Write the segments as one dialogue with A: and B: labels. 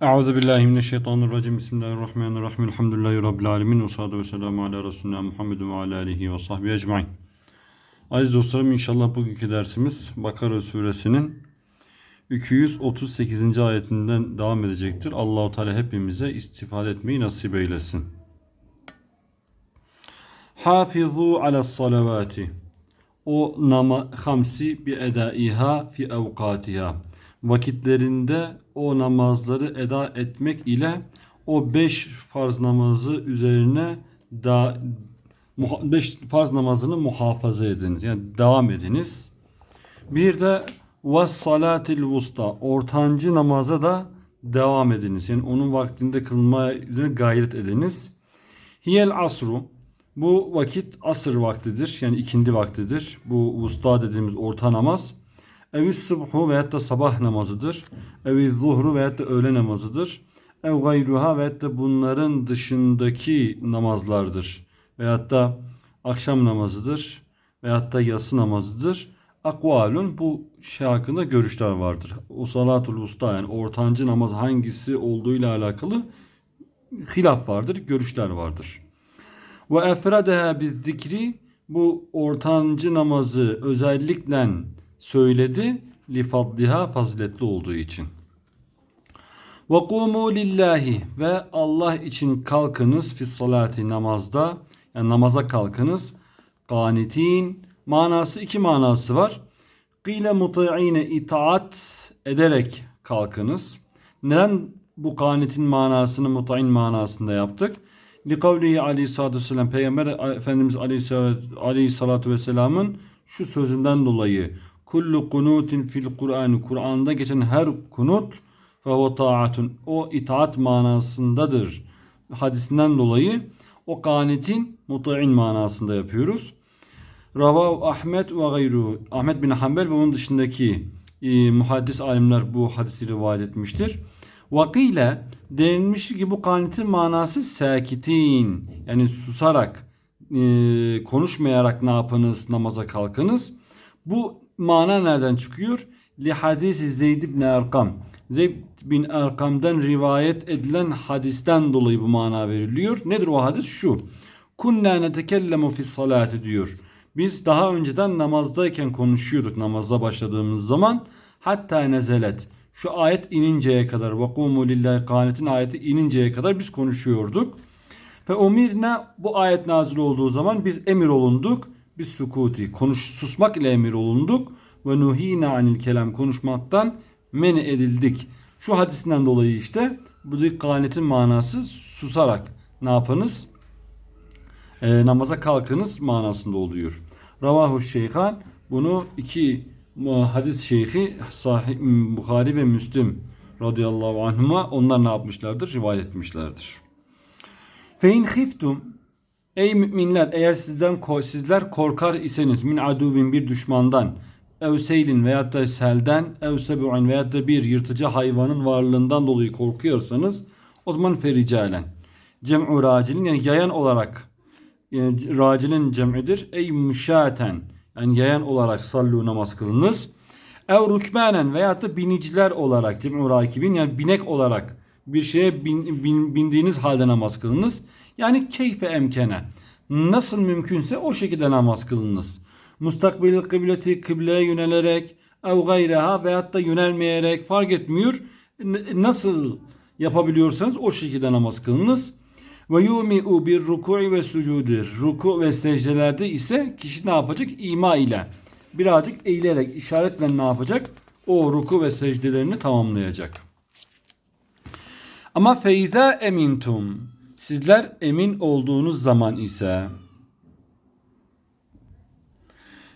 A: Euzu billahi mineşşeytanirracim. Bismillahirrahmanirrahim. Elhamdülillahi rabbil alamin ve salatu vesselamü ala resulina Muhammed ve ala alihi ve sahbihi ecmaîn. Aziz dostlarım inşallah bugünkü dersimiz Bakara suresinin 238. ayetinden devam edecektir. Allahu Teala hepimize istifade etmeyi nasip eylesin. Hafizu ala salavati. O nama hamsi bi edaiha fi evkatiha. Vakitlerinde o namazları eda etmek ile o beş farz namazı üzerine da muha- beş farz namazını muhafaza ediniz. Yani devam ediniz. Bir de vas salatil vusta ortancı namaza da devam ediniz. Yani onun vaktinde kılmaya üzerine gayret ediniz. Hiyel asru bu vakit asır vaktidir. Yani ikindi vaktidir. Bu vusta dediğimiz orta namaz. Evi subhu veyahut da sabah namazıdır. Evi zuhru veyahut da öğle namazıdır. Ev gayruha veyahut da bunların dışındaki namazlardır. Veyahut da akşam namazıdır. Veyahut da yatsı namazıdır. Akvalun bu şey hakkında görüşler vardır. O salatul usta yani ortancı namaz hangisi olduğuyla alakalı hilaf vardır, görüşler vardır. Ve efradeha biz zikri bu ortancı namazı özellikle söyledi li fadliha faziletli olduğu için. Ve kumu lillahi ve Allah için kalkınız fi salati namazda yani namaza kalkınız. Qanitin manası iki manası var. Kıyle muti'ine itaat ederek kalkınız. Neden bu kanitin manasını muta'in manasında yaptık? Li kavlihi aleyhissalatu vesselam Peygamber Efendimiz aleyhissalatu vesselamın şu sözünden dolayı kullu kunutin fil Kur'an Kur'an'da geçen her kunut fe taatun o itaat manasındadır. Hadisinden dolayı o kanitin muta'in manasında yapıyoruz. Ravav Ahmet ve gayru. Ahmet bin Hanbel ve onun dışındaki e, muhaddis alimler bu hadisi rivayet etmiştir. Vakile denilmiş ki bu kanitin manası sakitin yani susarak e, konuşmayarak ne yapınız namaza kalkınız. Bu mana nereden çıkıyor? Li hadisi Zeyd bin Erkam. Zeyd bin Erkam'dan rivayet edilen hadisten dolayı bu mana veriliyor. Nedir o hadis? Şu. Kunna netekellemu fi salati diyor. Biz daha önceden namazdayken konuşuyorduk namazda başladığımız zaman. Hatta nezelet. Şu ayet ininceye kadar vakumu lillahi kanetin ayeti ininceye kadar biz konuşuyorduk. Ve umirne bu ayet nazil olduğu zaman biz emir olunduk. Biz sukuti konuş susmak ile emir olunduk ve nuhina anil kelam konuşmaktan men edildik. Şu hadisinden dolayı işte bu kanetin manası susarak ne yapınız? E, namaza kalkınız manasında oluyor. Ravahu Şeyhan bunu iki hadis şeyhi Sahih Bukhari ve Müslim radıyallahu anhuma onlar ne yapmışlardır? Rivayet etmişlerdir. Fe in khiftum Ey müminler eğer sizden sizler korkar iseniz min aduvin bir düşmandan ev seylin veyahut da selden ev sebu'in veyahut da bir yırtıcı hayvanın varlığından dolayı korkuyorsanız o zaman fericalen cem'u racilin yani yayan olarak yani racilin cem'idir. Ey müşaten yani yayan olarak sallu namaz kılınız. Ev rükmanen veyahut da biniciler olarak cem'u rakibin yani binek olarak bir şeye bin, bin, bindiğiniz halde namaz kılınız. Yani keyfe emkene. Nasıl mümkünse o şekilde namaz kılınız. Mustakbil kıbleti kıbleye yönelerek ev gayreha veyahut da yönelmeyerek fark etmiyor. Nasıl yapabiliyorsanız o şekilde namaz kılınız. Ve yumi'u bir ruku'i ve sucudi. Ruku ve secdelerde ise kişi ne yapacak? İma ile. Birazcık eğilerek, işaretle ne yapacak? O ruku ve secdelerini tamamlayacak. Ama feyza emintum. Sizler emin olduğunuz zaman ise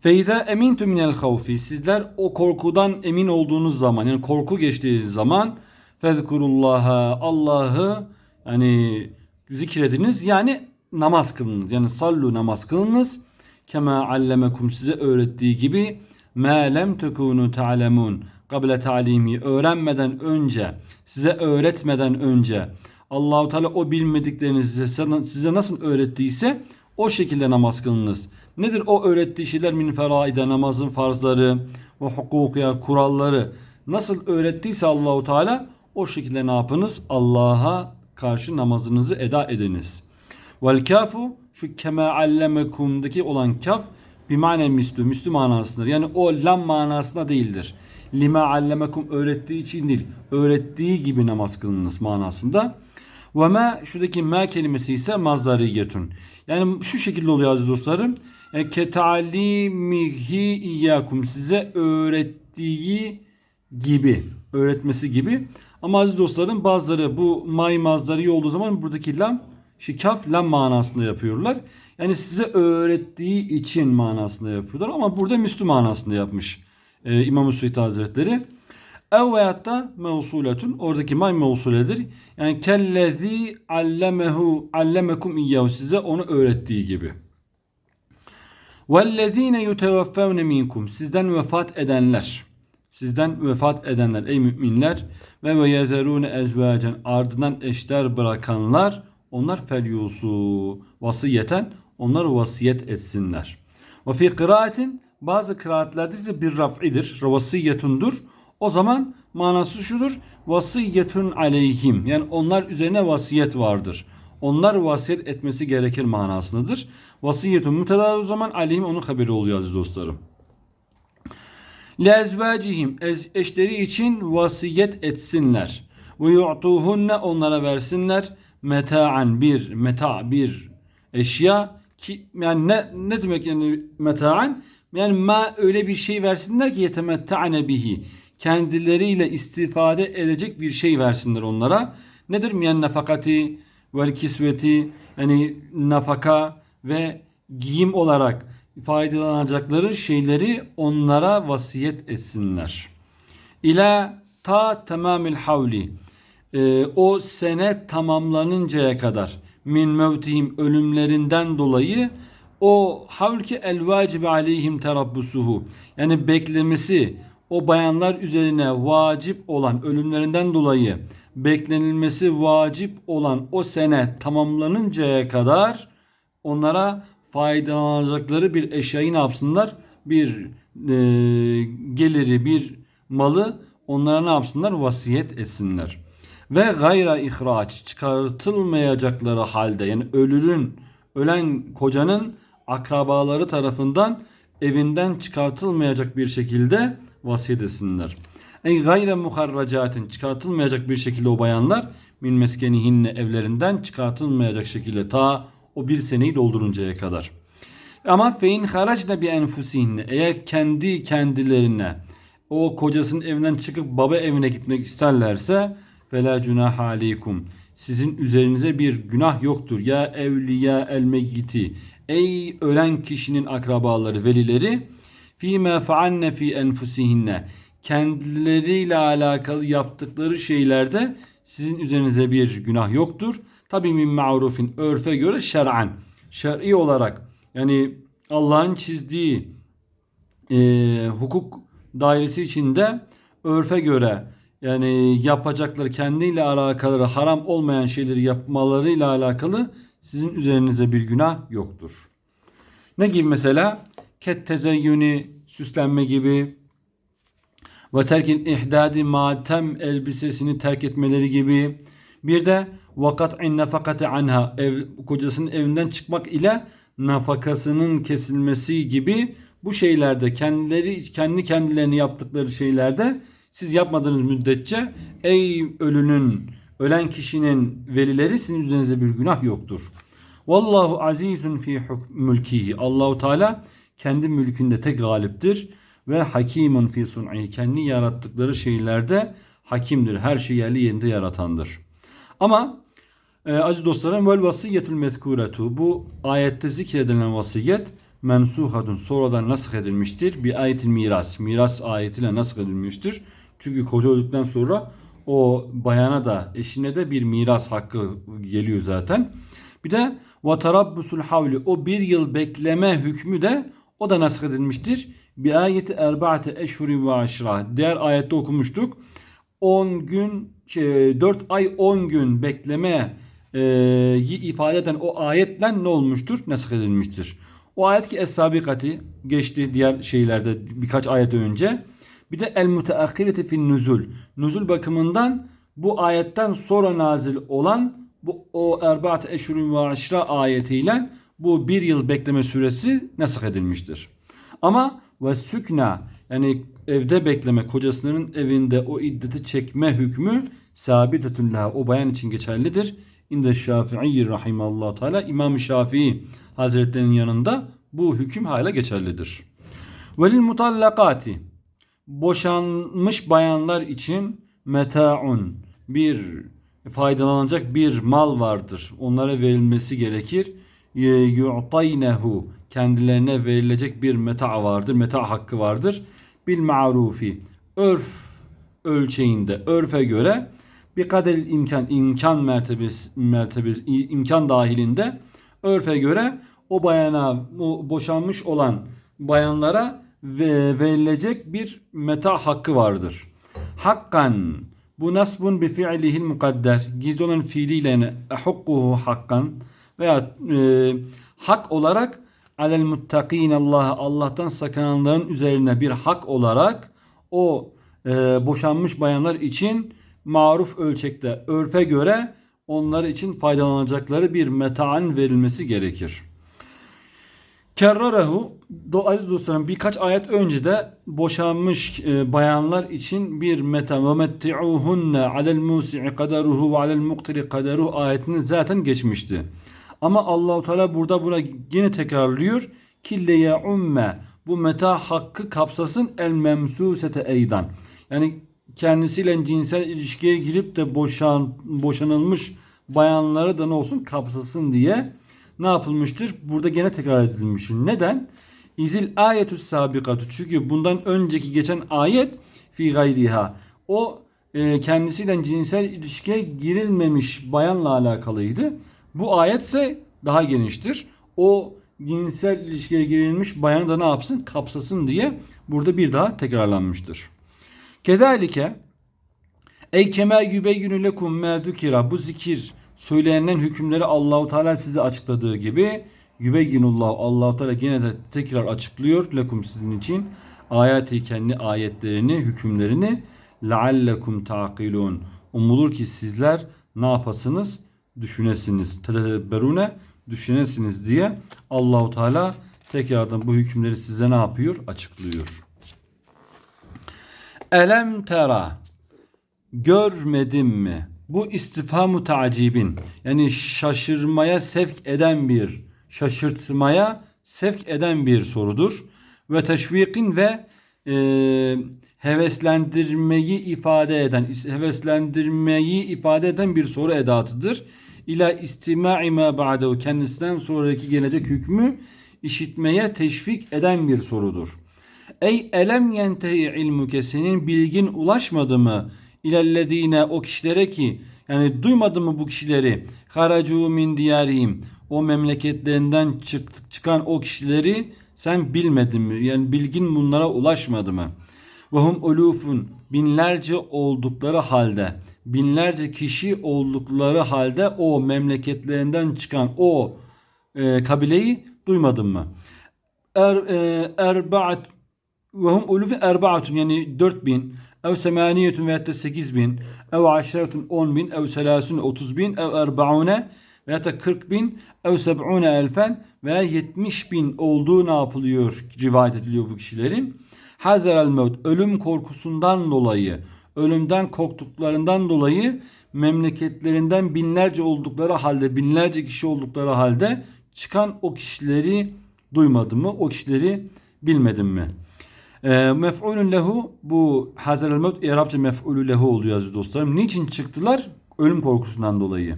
A: Feyza emintum minel havfi. Sizler o korkudan emin olduğunuz zaman yani korku geçtiği zaman fezkurullaha Allah'ı yani zikrediniz yani namaz kılınız. Yani sallu namaz kılınız. Kema allemekum size öğrettiği gibi ma lem tekunu ta'lemun kable ta'limi öğrenmeden önce size öğretmeden önce Allahu Teala o bilmediklerinizi size, size nasıl öğrettiyse o şekilde namaz kılınız. Nedir o öğrettiği şeyler min feraide namazın farzları ve hukukiya kuralları nasıl öğrettiyse Allahu Teala o şekilde ne yapınız? Allah'a karşı namazınızı eda ediniz. Vel kafu şu kema allemekum'daki olan kaf bir mane mislü, mislü manasındır. Yani o lam manasında değildir. Lima allemekum öğrettiği için değil, öğrettiği gibi namaz kılınız manasında. Ve ma şuradaki ma kelimesi ise mazdariyetun. Yani şu şekilde oluyor aziz dostlarım. Yani ketalimihi iyyakum size öğrettiği gibi, öğretmesi gibi. Ama aziz dostlarım bazıları bu may mazdari olduğu zaman buradaki lam şikaf lam manasında yapıyorlar. Yani size öğrettiği için manasında yapıyorlar ama burada müslü manasında yapmış e, İmam-ı Hazretleri. Ev veyahut da mevsuletun oradaki may mevsuledir. Yani kellezi allemehu allemekum iyyahu size onu öğrettiği gibi. Vellezine yuteveffevne minkum sizden vefat edenler sizden vefat edenler ey müminler ve ve yezerune ezvacen ardından eşler bırakanlar onlar felyusu vasiyeten onlar vasiyet etsinler. Ve fi kıraatin bazı kıraatlerde ise bir raf'idir. Vasiyetundur. O zaman manası şudur. Vasiyetun aleyhim. Yani onlar üzerine vasiyet vardır. Onlar vasiyet etmesi gerekir manasındadır. Vasiyetun mütedavü zaman aleyhim onun haberi oluyor aziz dostlarım. Lezvacihim eşleri için vasiyet etsinler. Ve yu'tuhunne onlara versinler. Meta'an bir meta bir eşya ki yani ne, ne demek yani meta'an? Yani ma öyle bir şey versinler ki yetemetta'ne bihi. Kendileriyle istifade edecek bir şey versinler onlara. Nedir? Yani nafakati vel kisveti yani nafaka ve giyim olarak faydalanacakları şeyleri onlara vasiyet etsinler. İla ta tamamil havli e, o sene tamamlanıncaya kadar min mevtihim ölümlerinden dolayı o havlki el vacibe aleyhim terabbusuhu yani beklemesi o bayanlar üzerine vacip olan ölümlerinden dolayı beklenilmesi vacip olan o sene tamamlanıncaya kadar onlara faydalanacakları bir eşyayı ne yapsınlar? Bir e, geliri, bir malı onlara ne yapsınlar? Vasiyet etsinler. Ve gayra ihraç çıkartılmayacakları halde yani ölünün, ölen kocanın akrabaları tarafından evinden çıkartılmayacak bir şekilde vasiyet etsinler. Ey gayre muharracatin çıkartılmayacak bir şekilde o bayanlar min meskenihinne evlerinden çıkartılmayacak şekilde ta o bir seneyi dolduruncaya kadar. Ama fein haracne bi enfusihinne eğer kendi kendilerine o kocasının evinden çıkıp baba evine gitmek isterlerse fela cunah aleykum sizin üzerinize bir günah yoktur ya evliya el meyyiti ey ölen kişinin akrabaları velileri fîmâ faalne fi enfusihinne kendileriyle alakalı yaptıkları şeylerde sizin üzerinize bir günah yoktur. Tabi min ma'rufin örfe göre şer'an. Şer'i olarak yani Allah'ın çizdiği e, hukuk dairesi içinde örfe göre yani yapacakları kendiyle alakalı haram olmayan şeyleri yapmalarıyla alakalı sizin üzerinize bir günah yoktur. Ne gibi mesela? Ket tezeyyuni süslenme gibi ve terkin ihdadi matem elbisesini terk etmeleri gibi bir de vakat'in nafakati anha ev, kocasının evinden çıkmak ile nafakasının kesilmesi gibi bu şeylerde kendileri kendi kendilerini yaptıkları şeylerde siz yapmadığınız müddetçe ey ölünün ölen kişinin velileri sizin üzerinize bir günah yoktur. Vallahu azizun fi mülkihi. Allahu Teala kendi mülkünde tek galiptir ve hakimun fi sun'i. Kendi yarattıkları şeylerde hakimdir. Her şeyi yerli yerinde yaratandır. Ama e, aziz dostlarım vel vasiyetül mezkuretu bu ayette zikredilen vasiyet mensuhatun sonradan nasıl edilmiştir? Bir ayetin miras. Miras ayetiyle nasıl edilmiştir? Çünkü koca öldükten sonra o bayana da eşine de bir miras hakkı geliyor zaten. Bir de vatarabbusul havli o bir yıl bekleme hükmü de o da nasıl edilmiştir? Bir ayeti erbaate eşhuri ve aşra. Diğer ayette okumuştuk. 10 gün, şey, 4 ay 10 gün bekleme e, ifade eden o ayetle ne olmuştur? Nasıl edilmiştir? O ayet ki Es-Sabikati geçti diğer şeylerde birkaç ayet önce. Bir de El Muteakkireti fin Nuzul. Nuzul bakımından bu ayetten sonra nazil olan bu o erbaat eşhurun ve aşra ayetiyle bu bir yıl bekleme süresi nesak edilmiştir. Ama ve sükna yani evde bekleme kocasının evinde o iddeti çekme hükmü sabitetun laha o bayan için geçerlidir. İnde Şafii rahimallahu teala İmam Şafii Hazretlerinin yanında bu hüküm hala geçerlidir. Velil mutallakati boşanmış bayanlar için metaun bir faydalanacak bir mal vardır. Onlara verilmesi gerekir. Yu'taynehu kendilerine verilecek bir meta vardır. Meta hakkı vardır. Bil ma'rufi örf ölçeğinde örfe göre bir kader imkan imkan mertebesi mertebesi imkan dahilinde örfe göre o bayana o boşanmış olan bayanlara ve verilecek bir meta hakkı vardır. Hakkan bu nasbun bi fi'lihil mukadder gizli olan fiiliyle ehukkuhu hakkan veya e, hak olarak alel muttakin Allah Allah'tan sakınanların üzerine bir hak olarak o e, boşanmış bayanlar için maruf ölçekte örfe göre onlar için faydalanacakları bir metaan verilmesi gerekir. Kerrarehu aziz dostlarım birkaç ayet önce de boşanmış e, bayanlar için bir meta ve metti'uhunne alel musi'i kaderuhu ve alel muktiri kaderuhu ayetini zaten geçmişti. Ama Allahu Teala burada buna yine tekrarlıyor. Kille ya umme bu meta hakkı kapsasın el memsusete eydan. Yani kendisiyle cinsel ilişkiye girip de boşan boşanılmış bayanları da ne olsun kapsasın diye ne yapılmıştır? Burada gene tekrar edilmiş. Neden? İzil ayetü sabikatü. Çünkü bundan önceki geçen ayet fi gayriha. O e, kendisiyle cinsel ilişkiye girilmemiş bayanla alakalıydı. Bu ayet ise daha geniştir. O cinsel ilişkiye girilmiş bayanı da ne yapsın? Kapsasın diye burada bir daha tekrarlanmıştır. Kedalike Ey kema yübeyyünü lekum ma zükira bu zikir söylenen hükümleri Allahu Teala size açıkladığı gibi yübeyyinullah Allahu Teala yine de tekrar açıklıyor lekum sizin için ayeti kendi ayetlerini hükümlerini leallekum taqilun umulur ki sizler ne yapasınız düşünesiniz tedebberune düşünesiniz diye Allahu Teala tekrardan bu hükümleri size ne yapıyor açıklıyor. Elem tera görmedin mi? Bu istifhamu tacibin yani şaşırmaya sevk eden bir şaşırtmaya sevk eden bir sorudur. Ve teşvikin ve e, heveslendirmeyi ifade eden heveslendirmeyi ifade eden bir soru edatıdır. İla istima'i ma ba'dehu kendisinden sonraki gelecek hükmü işitmeye teşvik eden bir sorudur. Ey elem yentehi ilmuke senin bilgin ulaşmadı mı? İlellezine o kişilere ki yani duymadı mı bu kişileri haracu min diyarihim o memleketlerinden çık, çıkan o kişileri sen bilmedin mi? Yani bilgin bunlara ulaşmadı mı? Ve hum ulufun binlerce oldukları halde binlerce kişi oldukları halde o memleketlerinden çıkan o e, kabileyi duymadın mı? Er, e, erbaat ve hum ulufun erbaatun yani 4000 ev semaniyetun ve hatta 8000 ev aşiretun 10 bin ev selasun 30 bin ev erbaune veya da 40 bin ev seb'une elfen veya 70 bin olduğu ne yapılıyor rivayet ediliyor bu kişilerin. Hazer mevt ölüm korkusundan dolayı ölümden korktuklarından dolayı memleketlerinden binlerce oldukları halde binlerce kişi oldukları halde çıkan o kişileri duymadım mı? O kişileri bilmedim mi? E, mef'ulün lehu bu hazel el mevt Arapça mef'ulü lehu oluyor aziz dostlarım. Niçin çıktılar? Ölüm korkusundan dolayı.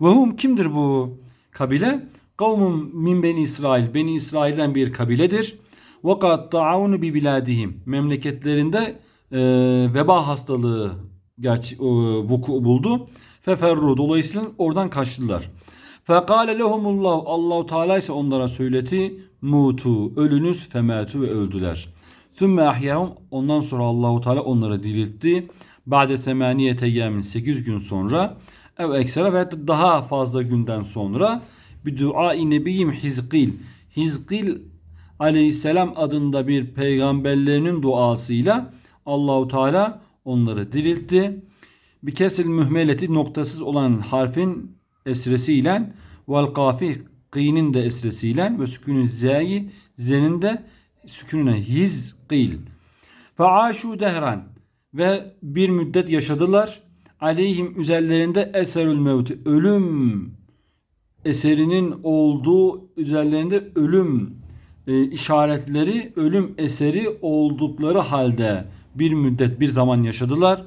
A: Ve hum kimdir bu kabile? Kavmun min beni İsrail. Beni İsrail'den bir kabiledir. Ve kad ta'avunu bi biladihim. Memleketlerinde e, veba hastalığı gerçi e, vuku buldu. Feferru dolayısıyla oradan kaçtılar. Fekale lehumullah Allahu Teala ise onlara söyleti mutu ölünüz fematu ve öldüler. Sümme ahyahum ondan sonra Allahu Teala onları diriltti. Ba'de semaniyete yemin 8 gün sonra ev eksera ve daha fazla günden sonra bir dua nebiyim Hizkil. Hizkil aleyhisselam adında bir peygamberlerinin duasıyla Allahu Teala onları diriltti. bir kesil mühmeleti noktasız olan harfin esresiyle vel kafi kıyının da esresiyle ve sükünü z'yi zenin de sükününe hiz kıyl. Faaşu dehran ve bir müddet yaşadılar. Aleyhim üzerlerinde eserül mevti ölüm eserinin olduğu üzerlerinde ölüm e, işaretleri ölüm eseri oldukları halde bir müddet bir zaman yaşadılar.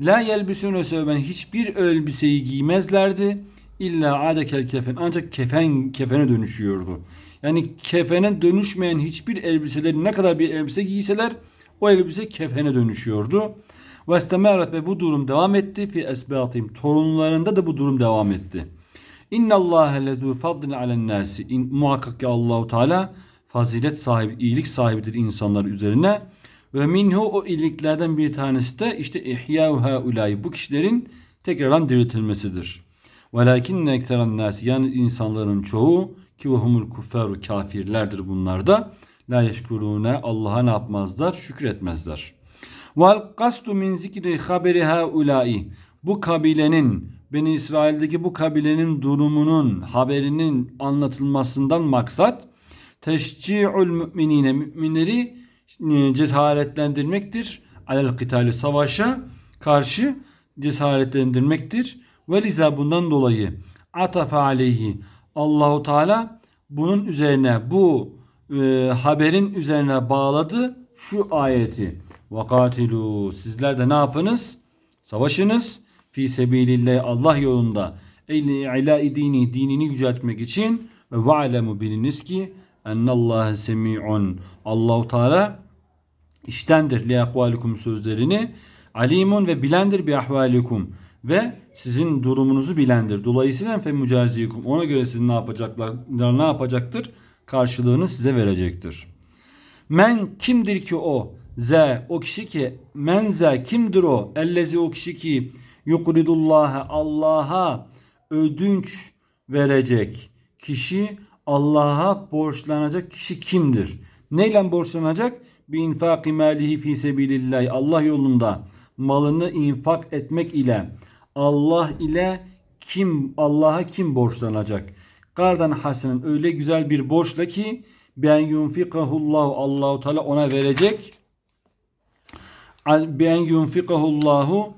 A: La yelbisune sevben hiçbir elbiseyi giymezlerdi. İlla adekel kefen ancak kefen kefene dönüşüyordu. Yani kefene dönüşmeyen hiçbir elbiseleri ne kadar bir elbise giyseler o elbise kefene dönüşüyordu. Ve istemaret ve bu durum devam etti fi esbatim. Torunlarında da bu durum devam etti. İnna Allah lezu fadlin alen nasi. Muhakkak ki Allahu Teala fazilet sahibi, iyilik sahibidir insanlar üzerine. Ve minhu o iyiliklerden bir tanesi de işte ihya haulay bu kişilerin tekrardan diriltilmesidir. Velakin ekseren nasi yani insanların çoğu ki ve humul kuffaru kafirlerdir bunlar da la yeşkurune Allah'a ne yapmazlar? Şükretmezler. Vel kastu min zikri haberi haulai. Bu kabilenin Beni İsrail'deki bu kabilenin durumunun haberinin anlatılmasından maksat teşci'ul müminine müminleri cesaretlendirmektir. Alel kıtali savaşa karşı cesaretlendirmektir. Ve liza bundan dolayı atafa aleyhi Allahu Teala bunun üzerine bu e, haberin üzerine bağladı şu ayeti. Vakatilu sizler de ne yapınız? Savaşınız fi sebilillah Allah yolunda ila dini dinini yüceltmek için ve va'lemu biliniz ki ennallaha semi'un Allahu Teala iştendir li akvalikum sözlerini alimun ve bilendir bi ahvalikum ve sizin durumunuzu bilendir. Dolayısıyla fe mücazikum ona göre sizin ne yapacaklar ne yapacaktır? Karşılığını size verecektir. Men kimdir ki o? Ze o kişi ki men ze kimdir o? Ellezi o kişi ki yukridullaha Allah'a ödünç verecek kişi Allah'a borçlanacak kişi kimdir? Neyle borçlanacak? Bir infaki malihi fi sebilillah Allah yolunda malını infak etmek ile Allah ile kim Allah'a kim borçlanacak? Kardan hasenen öyle güzel bir borçla ki ben yunfikahullahu Allahu Teala ona verecek. Ben yunfikahullahu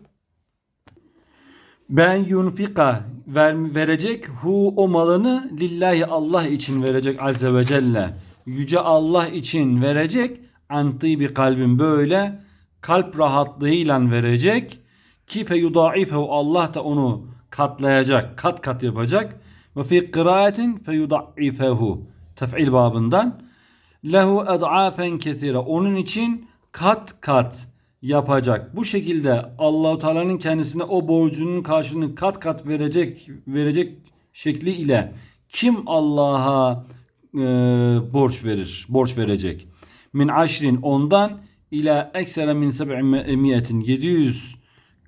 A: ben yunfika ver, verecek hu o malını lillahi Allah için verecek azze ve celle. Yüce Allah için verecek. Antı bir kalbin böyle kalp rahatlığıyla verecek. Ki fe yudaifehu Allah da onu katlayacak, kat kat yapacak. Ve fi kıraatin fe yudaifehu tef'il babından lehu ed'afen kesira onun için kat kat yapacak. Bu şekilde Allahu Teala'nın kendisine o borcunun karşılığını kat kat verecek verecek şekli ile kim Allah'a e, borç verir, borç verecek? Min aşrin ondan ila eksere min seb'imiyetin 700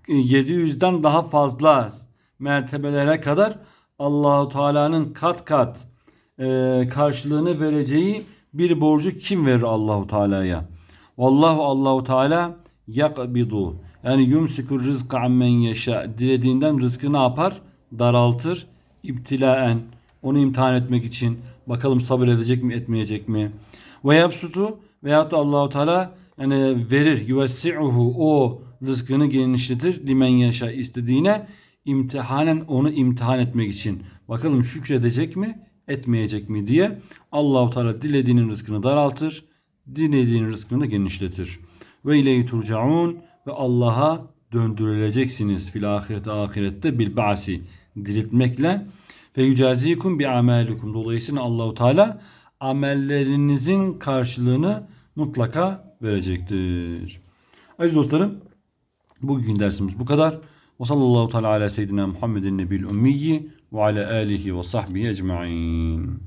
A: 700'den daha fazla mertebelere kadar Allahu Teala'nın kat kat e, karşılığını vereceği bir borcu kim verir Allahu Teala'ya? Vallahu Allahu Teala yakbidu yani yumsikur rızkı ammen yaşa dilediğinden rızkı ne yapar? Daraltır. İbtilaen onu imtihan etmek için bakalım sabır edecek mi etmeyecek mi? Ve yapsutu veyahut da Allahu Teala yani verir yuvessi'uhu o rızkını genişletir limen yaşa istediğine imtihanen onu imtihan etmek için. Bakalım şükredecek mi etmeyecek mi diye Allahu Teala dilediğinin rızkını daraltır, dilediğinin rızkını da genişletir. Ve ileyhi turcaun ve Allah'a döndürüleceksiniz fil ahirete ahirette bil ba'si diriltmekle ve yücazikum bi amelikum dolayısıyla Allahu Teala amellerinizin karşılığını mutlaka verecektir. Aziz dostlarım bugün dersimiz bu kadar. Ve sallallahu teala ala seyyidina Muhammedin nebil ummiyi ve ala alihi ve sahbihi ecma'in.